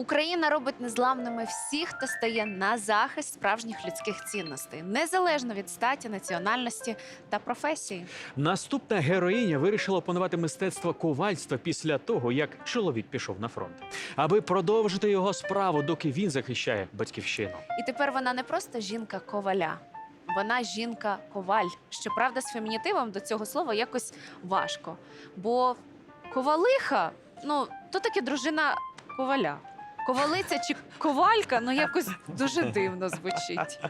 Україна робить незламними всіх, хто стає на захист справжніх людських цінностей, незалежно від статі, національності та професії. Наступна героїня вирішила опанувати мистецтво ковальства після того, як чоловік пішов на фронт, аби продовжити його справу, доки він захищає батьківщину. І тепер вона не просто жінка коваля, вона жінка коваль. Щоправда, з фемінітивом до цього слова якось важко. Бо ковалиха, ну то таки дружина коваля. Ковалиця чи ковалька, ну якось дуже дивно звучить.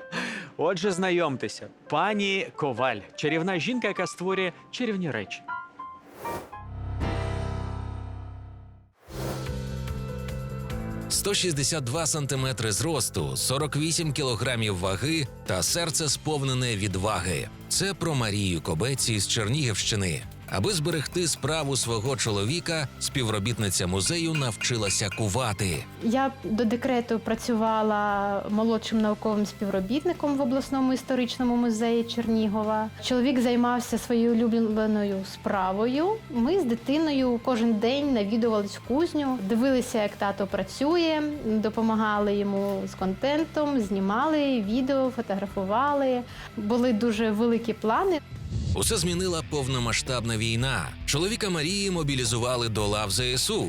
Отже, знайомтеся, пані Коваль, чарівна жінка, яка створює чарівні речі. – 162 сантиметри зросту, 48 кілограмів ваги та серце сповнене відваги. Це про Марію Кобеці з Чернігівщини. Аби зберегти справу свого чоловіка, співробітниця музею навчилася кувати. Я до декрету працювала молодшим науковим співробітником в обласному історичному музеї Чернігова. Чоловік займався своєю улюбленою справою. Ми з дитиною кожен день навідувались кузню, дивилися, як тато працює, допомагали йому з контентом, знімали відео, фотографували. Були дуже великі плани. Усе змінила повномасштабна війна. Чоловіка Марії мобілізували до лав ЗСУ.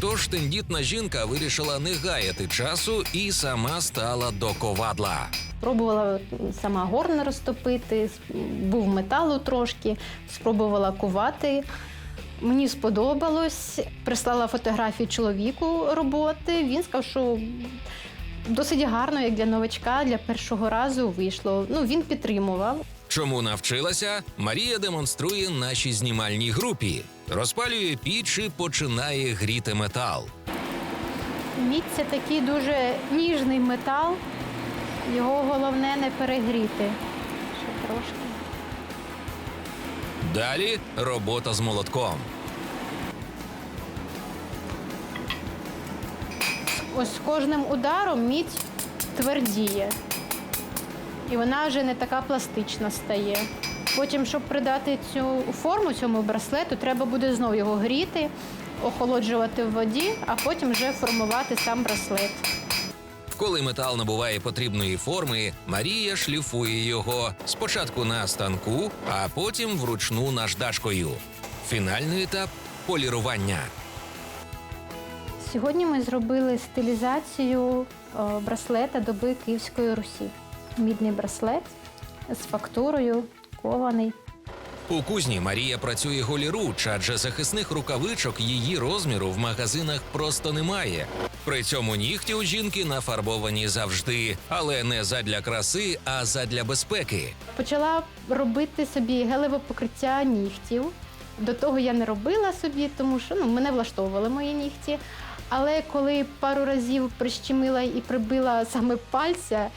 Тож тендітна жінка вирішила не гаяти часу і сама стала до ковадла. Пробувала сама горн розтопити, був металу трошки, спробувала кувати. Мені сподобалось. Прислала фотографію чоловіку роботи. Він сказав, що досить гарно, як для новачка, для першого разу вийшло. Ну, він підтримував. Чому навчилася? Марія демонструє нашій знімальній групі. Розпалює піч і починає гріти метал. Мідь це такий дуже ніжний метал. Його головне не перегріти. Ще трошки. Далі робота з молотком. Ось з кожним ударом мідь твердіє. І вона вже не така пластична стає. Потім, щоб придати цю форму цьому браслету, треба буде знову його гріти, охолоджувати в воді, а потім вже формувати сам браслет. Коли метал набуває потрібної форми, Марія шліфує його спочатку на станку, а потім вручну наждачкою. Фінальний етап полірування. Сьогодні ми зробили стилізацію е, браслета доби Київської Русі. Мідний браслет з фактурою, кований. У кузні Марія працює голіруч, адже захисних рукавичок її розміру в магазинах просто немає. При цьому нігті у жінки нафарбовані завжди, але не задля краси, а задля безпеки. Почала робити собі гелеве покриття нігтів. До того я не робила собі, тому що ну, мене влаштовували мої нігті. Але коли пару разів прищемила і прибила саме пальця,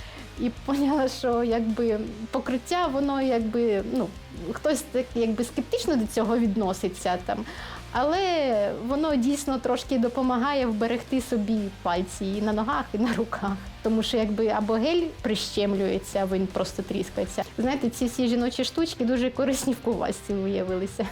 і поняла, що якби покриття, воно якби ну хтось так якби скептично до цього відноситься там. Але воно дійсно трошки допомагає вберегти собі пальці і на ногах, і на руках. Тому що якби або гель прищемлюється, він просто тріскається. Знаєте, ці всі жіночі штучки дуже корисні в ковальстві виявилися.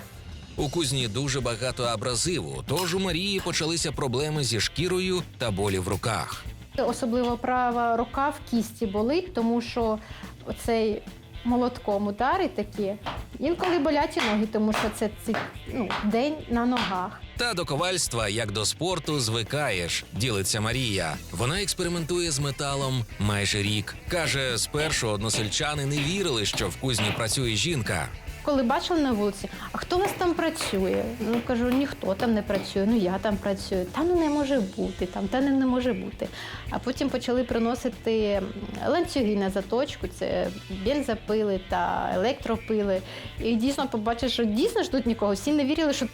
У кузні дуже багато абразиву, тож у Марії почалися проблеми зі шкірою та болі в руках. Особливо права рука в кісті болить, тому що оцей молотком удари такі. Інколи болять і ноги, тому що це, це ну, день на ногах. Та до ковальства, як до спорту, звикаєш, ділиться Марія. Вона експериментує з металом майже рік. Каже, спершу односельчани не вірили, що в кузні працює жінка. Коли бачили на вулиці, а хто у вас там працює? Ну кажу, ніхто там не працює, ну я там працюю. Та ну не може бути, там та не, не може бути. А потім почали приносити ланцюги на заточку, це бензопили та електропили. І дійсно побачив, що дійсно ж тут нікого. Всі не вірили, що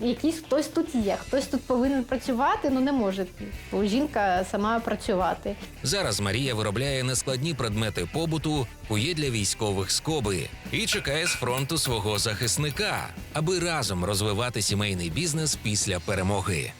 якийсь хтось тут є, хтось тут повинен працювати, ну не може бо жінка сама працювати. Зараз Марія виробляє нескладні предмети побуту, кує для військових скоби і чекає з фронту свого захисника, аби разом розвивати сімейний бізнес після перемоги.